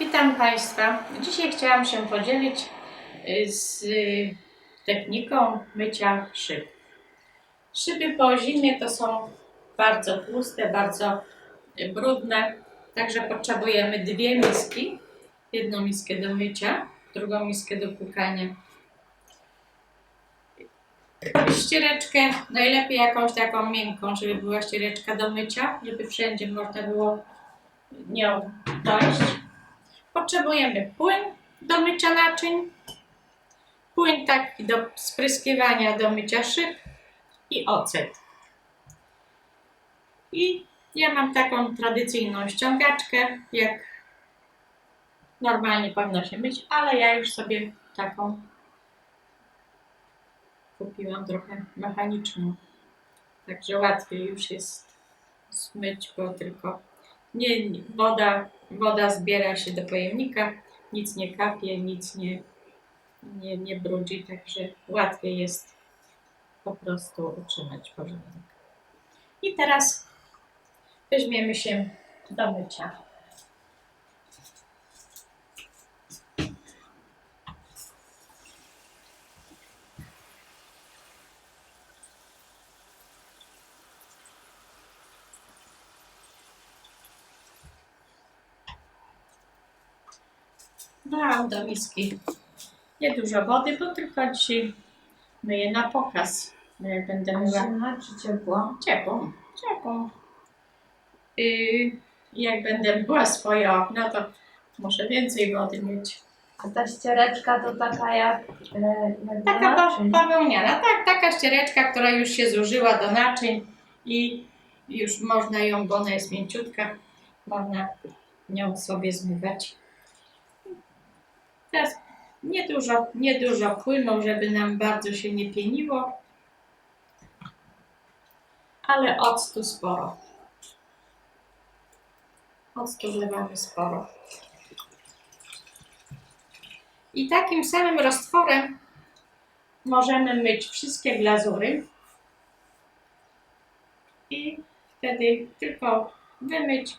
Witam Państwa. Dzisiaj chciałam się podzielić y, z y, techniką mycia szyb. Szyby po zimie to są bardzo tłuste, bardzo brudne, także potrzebujemy dwie miski. Jedną miskę do mycia, drugą miskę do płukania. Ściereczkę, najlepiej jakąś taką miękką, żeby była ściereczka do mycia, żeby wszędzie można było nią dojść. Potrzebujemy płyn do mycia naczyń, płyn taki do spryskiwania do mycia szyb i ocet. I ja mam taką tradycyjną ściągaczkę, jak normalnie powinno się myć, ale ja już sobie taką kupiłam trochę mechaniczną. Także łatwiej już jest zmyć, bo tylko nie, woda, woda zbiera się do pojemnika, nic nie kapie, nic nie, nie, nie brudzi, także łatwiej jest po prostu utrzymać porządek. I teraz weźmiemy się do mycia. Dałam do miski niedużo wody, bo tylko dzisiaj myję na pokaz. Będę myła Zimna czy ciepła? ciepłą, ciepłą. Yy, jak będę myła swoje okno, to muszę więcej wody mieć. A ta ściereczka to taka jak, e, jak Taka ba- naczyń. bawełniana, tak, taka ściereczka, która już się zużyła do naczyń i już można ją, bo ona jest mięciutka, można nią sobie zmywać. Teraz niedużo, niedużo płynu, żeby nam bardzo się nie pieniło, ale octu sporo. Octu wlewamy sporo. I takim samym roztworem możemy myć wszystkie glazury i wtedy tylko wymyć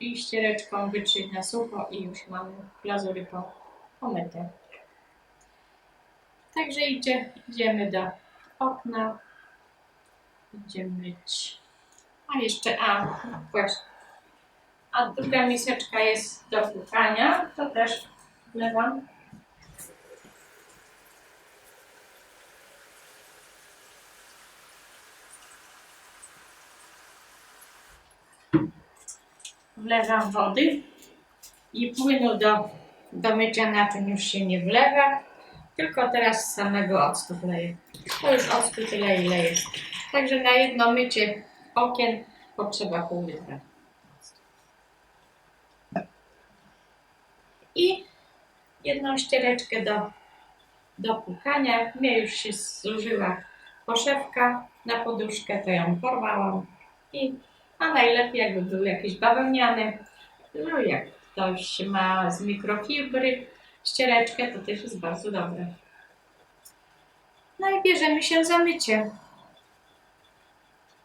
i ściereczką wytrzeć na sucho i już mamy glazury po, pomyte. Także idzie, idziemy do okna. Idziemy myć. A jeszcze, a właśnie. A druga miseczka jest do płukania, to też wlewam wlewam wody i płynu do, do mycia naczyń już się nie wlewa, tylko teraz samego octu wleję. To już octu tyle ile jest. Także na jedno mycie okien potrzeba pół litra. I jedną ściereczkę do, do płukania. Mnie już się zużyła poszewka na poduszkę, to ją porwałam i a najlepiej jakby był jakiś bawełniany, no jak ktoś ma z mikrofibry ściereczkę, to też jest bardzo dobre. No i bierzemy się za mycie.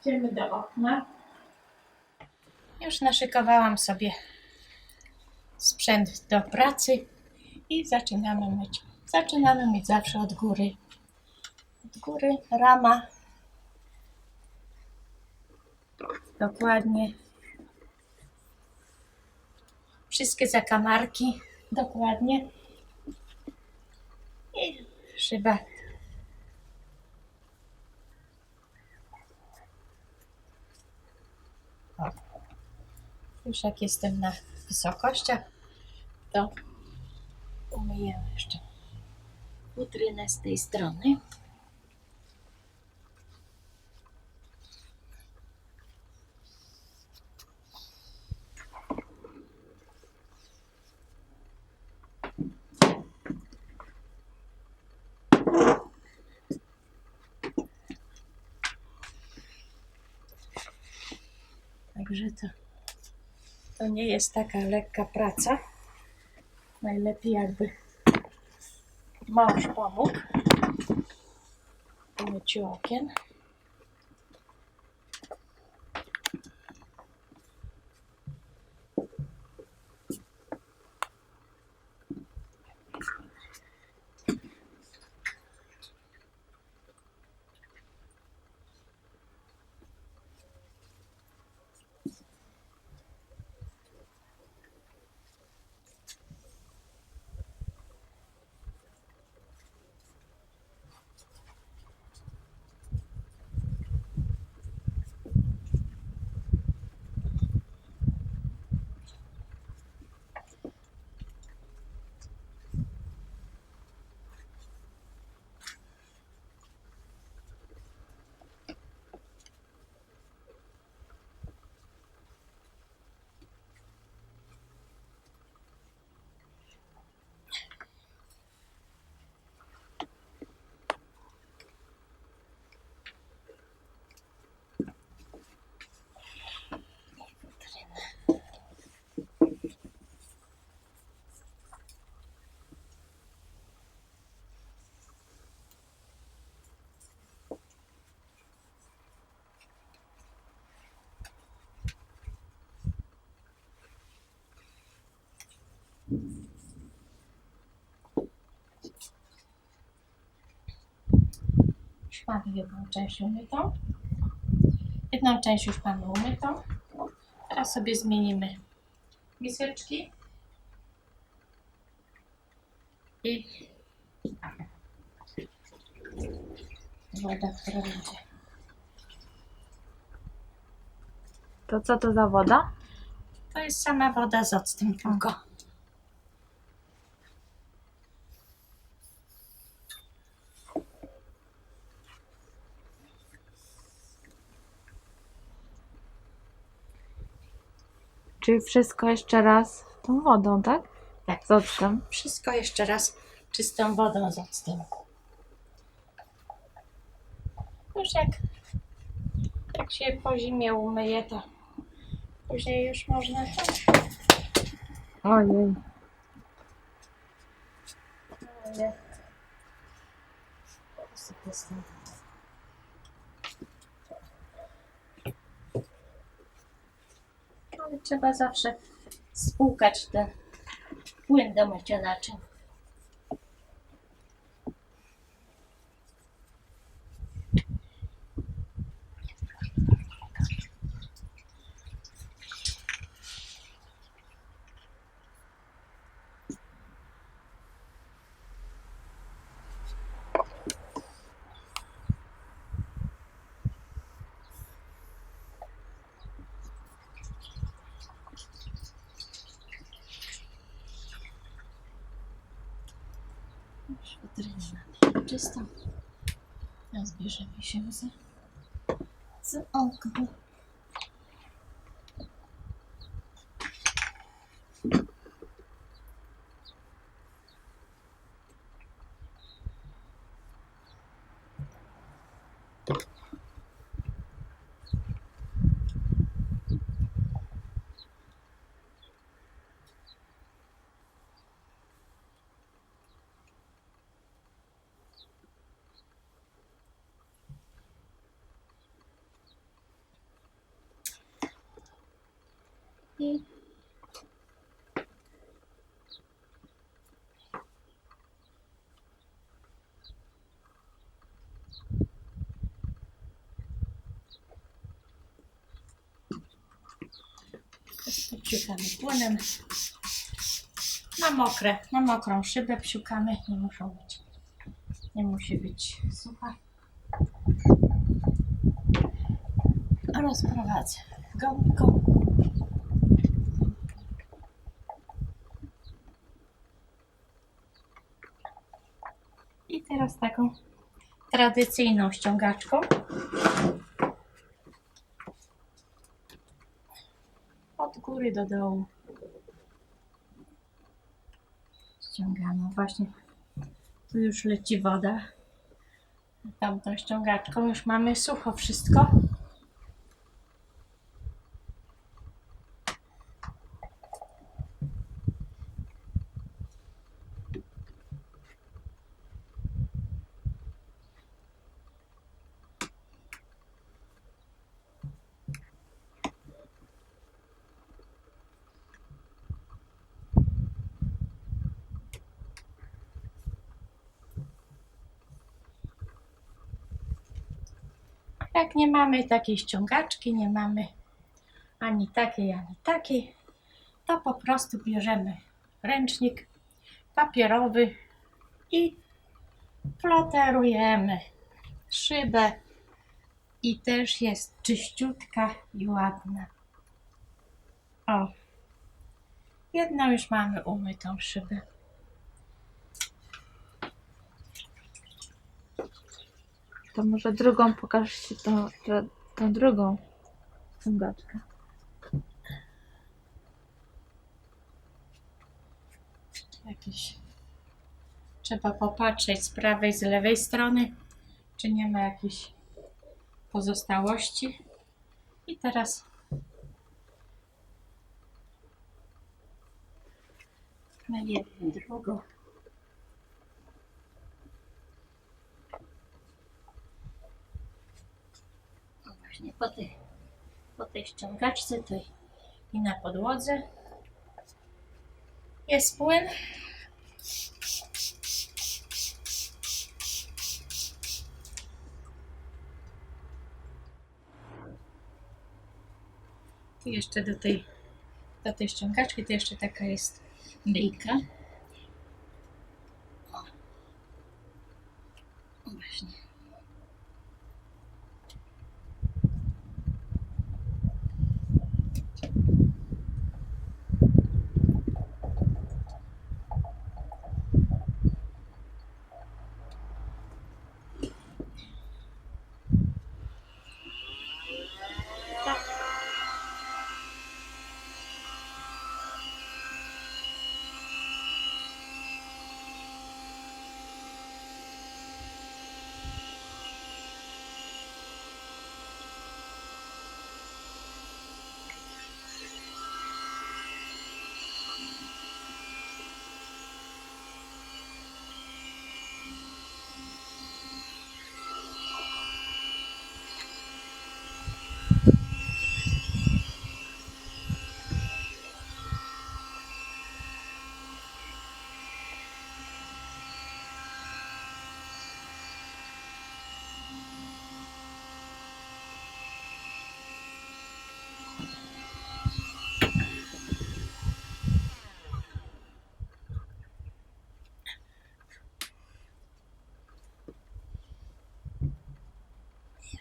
Idziemy do okna. Już naszykowałam sobie sprzęt do pracy i zaczynamy myć. Zaczynamy myć zawsze od góry. Od góry rama Dokładnie. Wszystkie zakamarki. Dokładnie. I szyba. O. Już jak jestem na wysokościach, to umyję jeszcze futrynę z tej strony. Także to, to nie jest taka lekka praca. Najlepiej jakby mąż pomógł w okien. Już jedną część umytą. Jedną część już mamy umytą. Teraz sobie zmienimy miseczki. I woda, która będzie. To co to za woda? To jest sama woda z octem tylko. Czyli wszystko jeszcze raz tą wodą, tak? Tak. Z octem. Wszystko jeszcze raz czystą wodą z octem. Już jak, jak się po zimie umyje, to później już można to. Ojej. Ale... Sypię stąd. Ale trzeba zawsze spłukać ten płyn do mycia naczyń. Już Witrynę mamy czystą. Teraz bierzemy się z, z alkohol. I Psiukamy płonem. Na mokre, na mokrą szybę psiukamy. Nie muszą być. Nie musi być sucha. Rozprowadzę gąbką. I teraz taką tradycyjną ściągaczką. Od góry do dołu. Ściągamy. Właśnie tu już leci woda. Tamtą ściągaczką już mamy sucho wszystko. Jak nie mamy takiej ściągaczki, nie mamy ani takiej, ani takiej, to po prostu bierzemy ręcznik papierowy i floterujemy szybę i też jest czyściutka i ładna. O, jedną już mamy umytą szybę. To może drugą pokażcie tą, tą, drugą ściągaczkę. Jakiś. Trzeba popatrzeć z prawej, z lewej strony, czy nie ma jakichś pozostałości. I teraz na jedną, drugą. O właśnie po tej, po tej ściągaczce to i na podłodze Jest płyn. Tu jeszcze do tej, do tej ściągaczki to jeszcze taka jest. O Właśnie.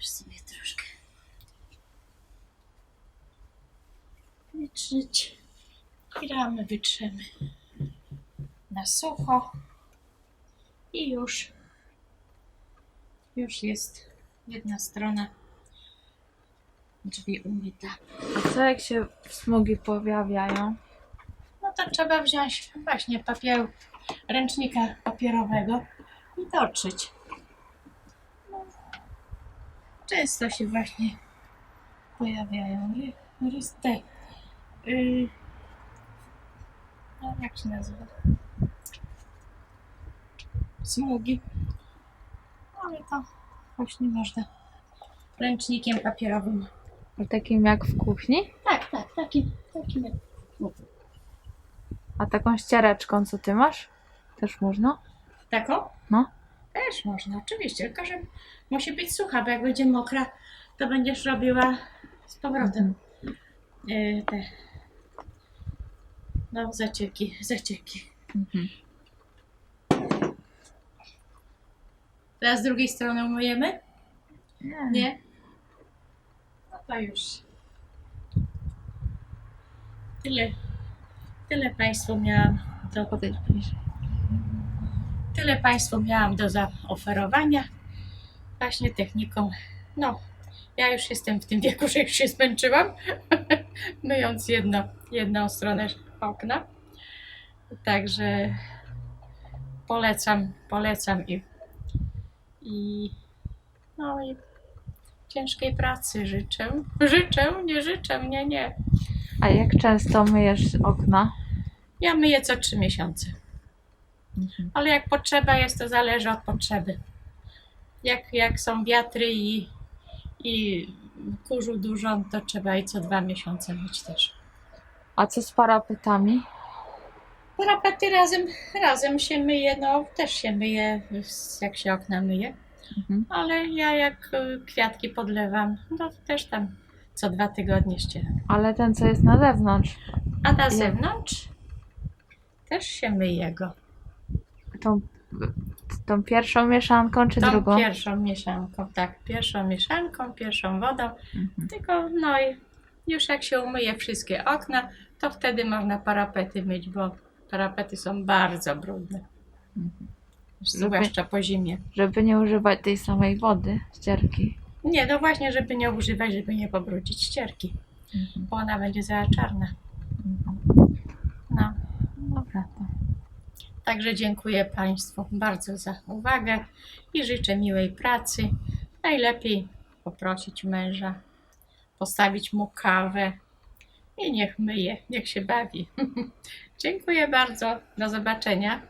Już sobie troszkę wytrzeć i ramy wytrzemy na sucho i już już jest jedna strona drzwi umyta. A co jak się smugi pojawiają? No to trzeba wziąć właśnie papier, ręcznika papierowego i dotrzeć. No, często się właśnie pojawiają ry- rys- te, y, no jak się nazywa? Smugi. Ale to właśnie można ręcznikiem papierowym. Takim jak w kuchni? Tak, tak, takim, takim jak A taką ściereczką, co ty masz? Też można? Taką? No. Też można, oczywiście, tylko że musi być sucha, bo jak będzie mokra, to będziesz robiła z powrotem y, te no zacieki, zacieki. Mhm. Teraz z drugiej strony umyjemy? Nie. Nie? No to już. Tyle, tyle Państwu miałam do Podejdź bliżej. Tyle Państwu miałam do zaoferowania właśnie techniką. No, ja już jestem w tym wieku, że już się zmęczyłam, myjąc jedno, jedną stronę okna. Także polecam, polecam i, i no i ciężkiej pracy życzę. Życzę, nie życzę, nie, nie. A jak często myjesz okna? Ja myję co trzy miesiące. Mhm. Ale jak potrzeba jest, to zależy od potrzeby. Jak, jak są wiatry i, i kurzu dużo, to trzeba i co dwa miesiące myć też. A co z parapetami? Parapety razem, razem się myje, no też się myje, jak się okna myje. Mhm. Ale ja jak y, kwiatki podlewam, no też tam co dwa tygodnie ścieram. Ale ten, co jest na zewnątrz, A na zewnątrz też się myje go. tą, tą pierwszą mieszanką czy Tą drugą? pierwszą mieszanką, tak, pierwszą mieszanką, pierwszą wodą. Mhm. Tylko no i już jak się umyje wszystkie okna, to wtedy można parapety myć, bo parapety są bardzo brudne. Mhm. Zwłaszcza po zimie. Żeby nie używać tej samej wody, ścierki. Nie, no właśnie, żeby nie używać, żeby nie pobrudzić ścierki, Mhm. bo ona będzie za czarna. Mhm. No, Dobra, to. także dziękuję Państwu bardzo za uwagę i życzę miłej pracy. Najlepiej poprosić męża, postawić mu kawę i niech myje, niech się bawi. dziękuję bardzo. Do zobaczenia.